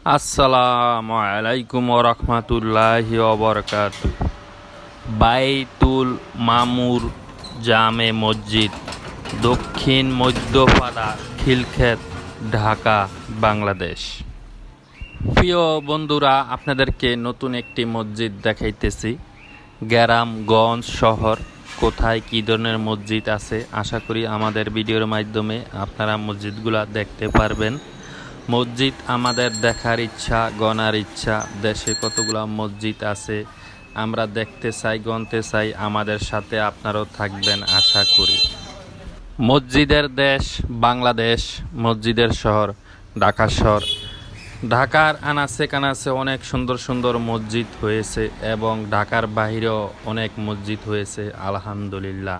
আসসালামু আলাইকুম রহমতুল্লাহি ওবরকাত বাইতুল মামুর জামে মসজিদ, দক্ষিণ মধ্যপাড়া, খিলক্ষেত, ঢাকা, বাংলাদেশ। প্রিয় বন্ধুরা, আপনাদেরকে নতুন একটি মসজিদ দেখাইতেছি। গ্রামগঞ্জ শহর, কোথায় কী ধরনের মসজিদ আছে? আশা করি আমাদের ভিডিওর মাধ্যমে আপনারা মসজিদগুলা দেখতে পারবেন। মসজিদ আমাদের দেখার ইচ্ছা, গণার ইচ্ছা। দেশে কতগুলা মসজিদ আছে, আমরা দেখতে চাই গনতে চাই, আমাদের সাথে আপনারাও থাকবেন, আশা করি। মসজিদের দেশ বাংলাদেশ, মসজিদের শহর ঢাকা শহর। ঢাকার আনাচে কানাচে অনেক সুন্দর সুন্দর মসজিদ হয়েছে এবং ঢাকার বাহিরেও অনেক মসজিদ হয়েছে, আলহামদুলিল্লাহ।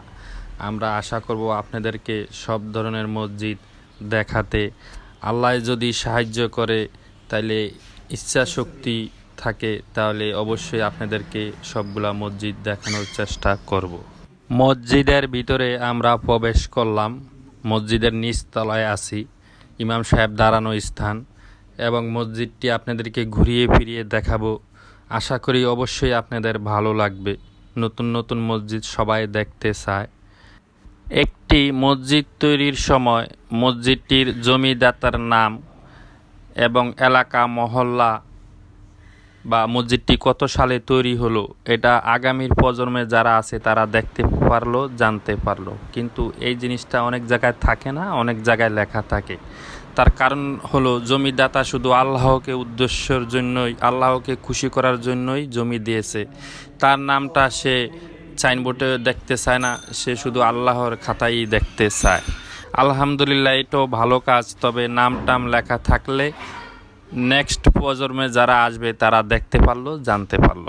আমরা আশা করব আপনাদেরকে সব ধরনের মসজিদ দেখাতে আল্লাহ যদি সাহায্য করে তাহলে ইচ্ছা শক্তি থাকে, তাহলে অবশ্যই আপনাদেরকে সবগুলা মসজিদ দেখানোর চেষ্টা করব। মসজিদের ভিতরে আমরা প্রবেশ করলাম। মসজিদের নিচতলায় আছি। ইমাম সাহেব দাঁড়ানো স্থান এবং মসজিদটি আপনাদেরকে ঘুরিয়ে ফিরিয়ে দেখাবো। আশা করি অবশ্যই আপনাদের ভালো লাগবে। নতুন নতুন মসজিদ সবাই দেখতে চায়। একটি মসজিদ তৈরির সময় মসজিদটির জমিদাতার নাম এবং এলাকা মহল্লা বা মসজিদটি কত সালে তৈরি হলো, এটা আগামীর প্রজন্মে যারা আছে তারা দেখতে পারল, জানতে পারল। কিন্তু এই জিনিসটা অনেক জায়গায় থাকে না, অনেক জায়গায় লেখা থাকে। তার কারণ হলো জমিদাতা শুধু আল্লাহকে উদ্দেশ্যের জন্যই, আল্লাহকে খুশি করার জন্যই জমি দিয়েছে। তার নামটা সে সাইনবোর্ডে দেখতে চায় না, সে শুধু আল্লাহর খাতাই দেখতে চায়। আলহামদুলিল্লাহ, এটাও ভালো কাজ, তবে নাম টাম লেখা থাকলে নেক্সট প্রজন্মে যারা আসবে, তারা দেখতে পারল, জানতে পারল।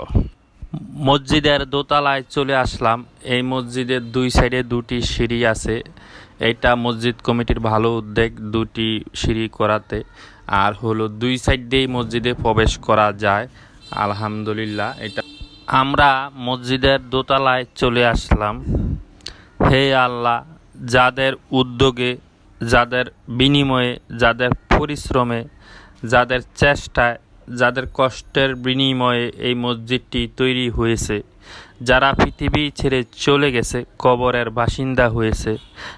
মসজিদের দোতলায় চলে আসলাম। এই মসজিদের দুই সাইডে দুটি সিঁড়ি আছে। এটা মসজিদ কমিটির ভালো উদ্যোগ, দুটি সিঁড়ি করাতে। আর হলো দুই সাইড দিয়েই মসজিদে প্রবেশ করা যায়। আলহামদুলিল্লাহ, এটা আমরা মসজিদের দোতলায় চলে আসলাম। হে আল্লাহ, যাদের উদ্যোগে, যাদের বিনিময়ে, যাদের পরিশ্রমে, যাদের চেষ্টায়, যাদের কষ্টের বিনিময়ে এই মসজিদটি তৈরি হয়েছে, যারা পৃথিবী ছেড়ে চলে গেছে, কবরের বাসিন্দা হয়েছে,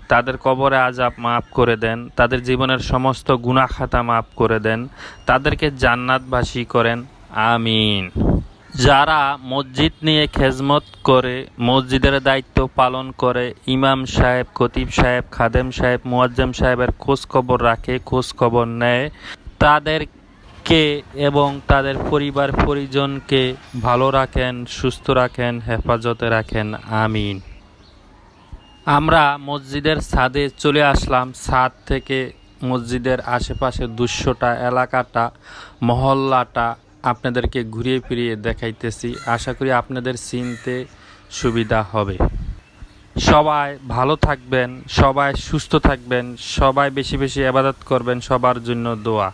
তাদের কবরে আজাব মাফ করে দেন, তাদের জীবনের সমস্ত গুণাখাতা মাফ করে দেন, তাদেরকে জান্নাতবাসী করেন, আমিন। যারা মসজিদ নিয়ে খেজমত করে, মসজিদের দায়িত্ব পালন করে, ইমাম সাহেব, খতিব সাহেব, খাদেম সাহেব, মুয়াজ্জম সাহেবের খোঁজ খবর রাখে খোঁজ খবর নেয়, তাদেরকে এবং তাদের পরিবার, পরিজনকে ভালো রাখেন, সুস্থ রাখেন, হেফাজতে রাখেন। আমিন। আমরা মসজিদের ছাদে চলে আসলাম। ছাদ থেকে মসজিদের আশেপাশে দুশোটা এলাকাটা, মহল্লাটা আপনাদেরকে ঘুরিয়ে ফিরিয়ে দেখাইতেছি। আশা করি আপনাদের চিনতে সুবিধা হবে। সবাই ভালো থাকবেন, সবাই সুস্থ থাকবেন, সবাই বেশি বেশি আবাদত করবেন, সবার জন্য দোয়া।